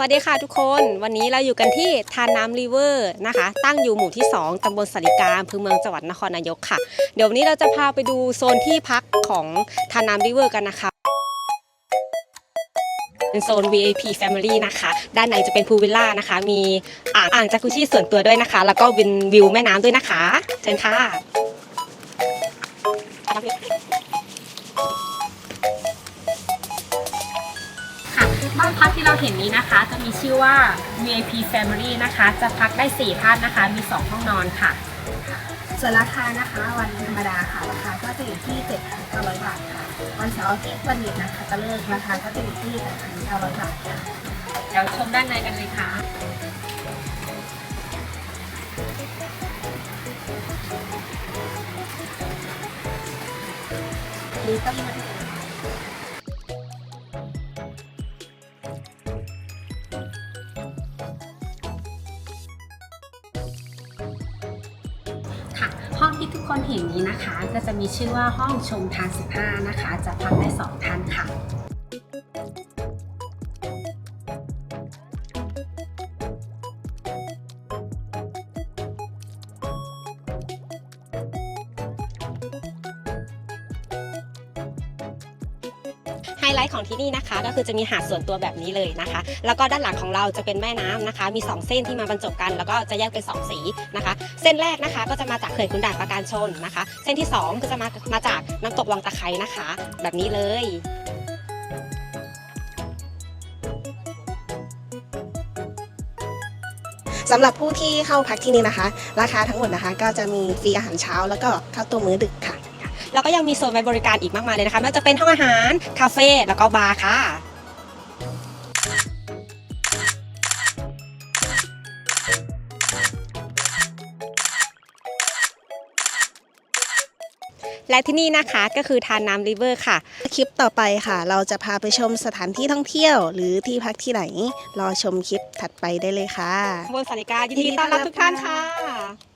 วัสดีค่ะทุกคนวันนี้เราอยู่กันที่ทานน้ำริเวอร์นะคะ ตั้งอยู่หมู่ที่ 2ตำบลสาริกาอำเภอเมืองจังหวัดนครนายกค่ะ เดี๋ยววันนี้เราจะพาไปดูโซนที่พักของทานน้ำริเวอร์กันนะคะ เป็นโซน VIP Family นะคะ ด้านในจะเป็นพูลวิลล่านะคะ มีอ่างอ่างจากุชิส่วนตัวด้วยนะคะ แล้วก็วินวิวแม่น้ำด้วยนะคะ เชิญค่ะ บ้านพักที่เราเห็นนี้นะคะ จะมีชื่อว่า VIP Family นะคะ จะพักได้ 4 ท่านนะคะ มี 2 ห้องนอนค่ะ ส่วนราคานะคะ วันธรรมดาค่ะราคาก็จะอยู่ที่7,900 บาทค่ะ วันเสาร์อาทิตย์วันหยุดนะคะจะเลิกราคาก็จะอยู่ที่8,900 บาทค่ะเดี๋ยวชมด้านในกันเลยค่ะนี่ก็มี ห้องที่ทุกคนเห็นนี้นะคะ ก็จะมีชื่อว่าห้องชมทาน 15 นะคะ จะพักได้ 2ท่านค่ะ ไฮไลท์ของที่นี่นะคะ ก็คือจะมีหาดส่วนตัวแบบนี้เลยนะคะ แล้วก็ด้านหลังของเราจะเป็นแม่น้ำนะคะ มี 2 เส้นที่มาบรรจบกัน แล้วก็จะแยกเป็น 2 สีนะคะ เส้นแรกนะคะก็จะมาจากเขื่อนขุนด่านปราการชนนะคะ เส้นที่ 2 ก็จะมามาจากน้ำตกวังตะไคร้นะคะ แบบนี้เลยสำหรับผู้ที่เข้าพักที่นี่นะคะ ราคาทั้งหมดนะคะ ก็จะมีฟรีอาหารเช้า แล้วก็ข้าวต้มมื้อดึกค่ะ แล้วก็ยังมีโซนไว้บริการอีกมากมายเลยนะคะไม่ว่าจะเป็นห้องอาหาร คาเฟ่แล้วก็บาร์ค่ะและที่นี่นะคะก็คือทานน้ำริเวอร์ค่ะ คลิปต่อไปค่ะ เราจะพาไปชมสถานที่ท่องเที่ยว หรือที่พักที่ไหน รอชมคลิปถัดไปได้เลยค่ะบนสาริกายินดีต้อนรับทุกท่านค่ะ